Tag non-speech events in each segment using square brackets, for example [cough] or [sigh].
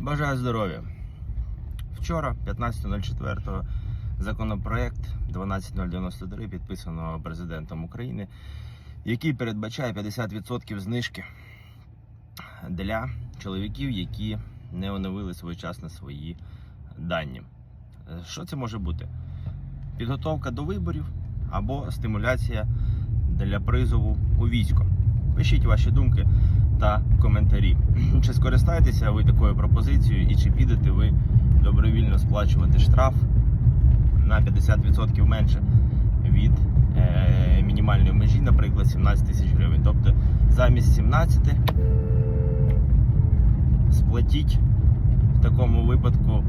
Бажаю здоров'я. Вчора, 15.04, законопроект 12093 підписано президентом України, який передбачає 50% знижки для чоловіків, які не оновили своєчасно свої дані. Що це може бути? Підготовка до виборів або стимуляція для призову у військо. Пишіть ваші думки та коментарі. [clears throat] Чи скористаєтеся ви такою пропозицією і чи підете ви добровільно сплачувати штраф на 50% менше від е, мінімальної межі, наприклад, 17 тисяч гривень. Тобто замість 17 сплатіть в такому випадку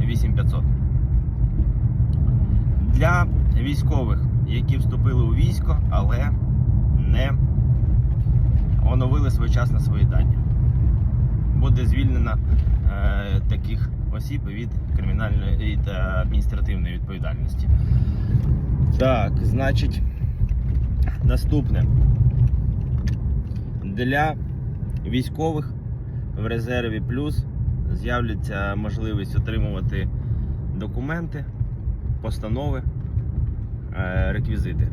8500. Для військових, які вступили у військо, але своєчасно свої дані. Буде звільнено е, таких осіб від кримінальної та адміністративної відповідальності. Так, значить, наступне. Для військових в резерві плюс з'являться можливість отримувати документи, постанови, е, реквізити.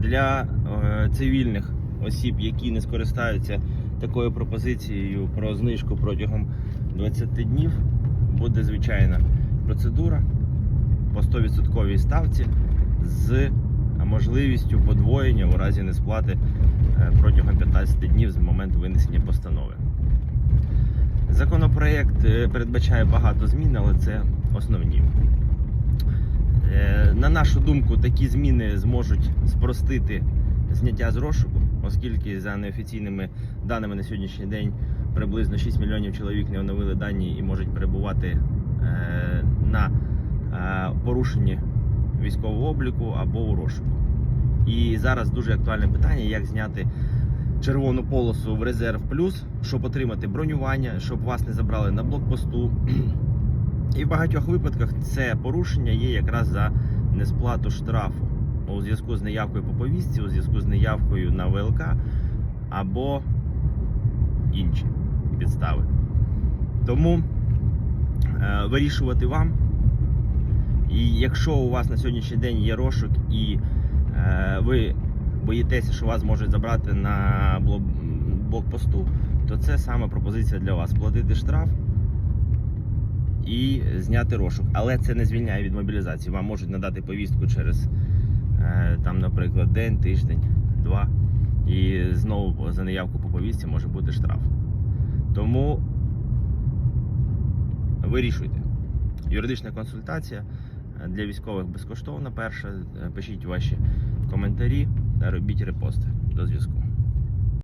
Для е, цивільних осіб, які не скористаються такою пропозицією про знижку протягом 20 днів, буде звичайна процедура по 100% ставці з можливістю подвоєння у разі несплати е, протягом 15 днів з моменту винесення постанови. Законопроект е, передбачає багато змін, але це основні. Е, На нашу думку, такі зміни зможуть спростити зняття з розшуку, оскільки за неофіційними даними на сьогоднішній день приблизно 6 мільйонів чоловік не оновили дані і можуть перебувати е, на е, порушенні військового обліку або у розшуку. І зараз дуже актуальне питання, як зняти червону полосу в резерв плюс, щоб отримати бронювання, щоб вас не забрали на блокпосту. І в багатьох випадках це порушення є якраз за несплату штрафу у зв'язку з неявкою по повістці, у зв'язку з неявкою на ВЛК або інші підстави. Тому е, вирішувати вам. І якщо у вас на сьогоднішній день є розшук і е, ви боїтеся, що вас можуть забрати на блокпосту, то це саме пропозиція для вас. Платити штраф і зняти розшук. Але це не звільняє від мобілізації. Вам можуть надати повістку через там, наприклад, день, тиждень, два. І знову за неявку по повістці може бути штраф. Тому вирішуйте. Юридична консультація е, для військових безкоштовна перша. Е, Пишіть ваші коментарі та робіть репости. До зв'язку.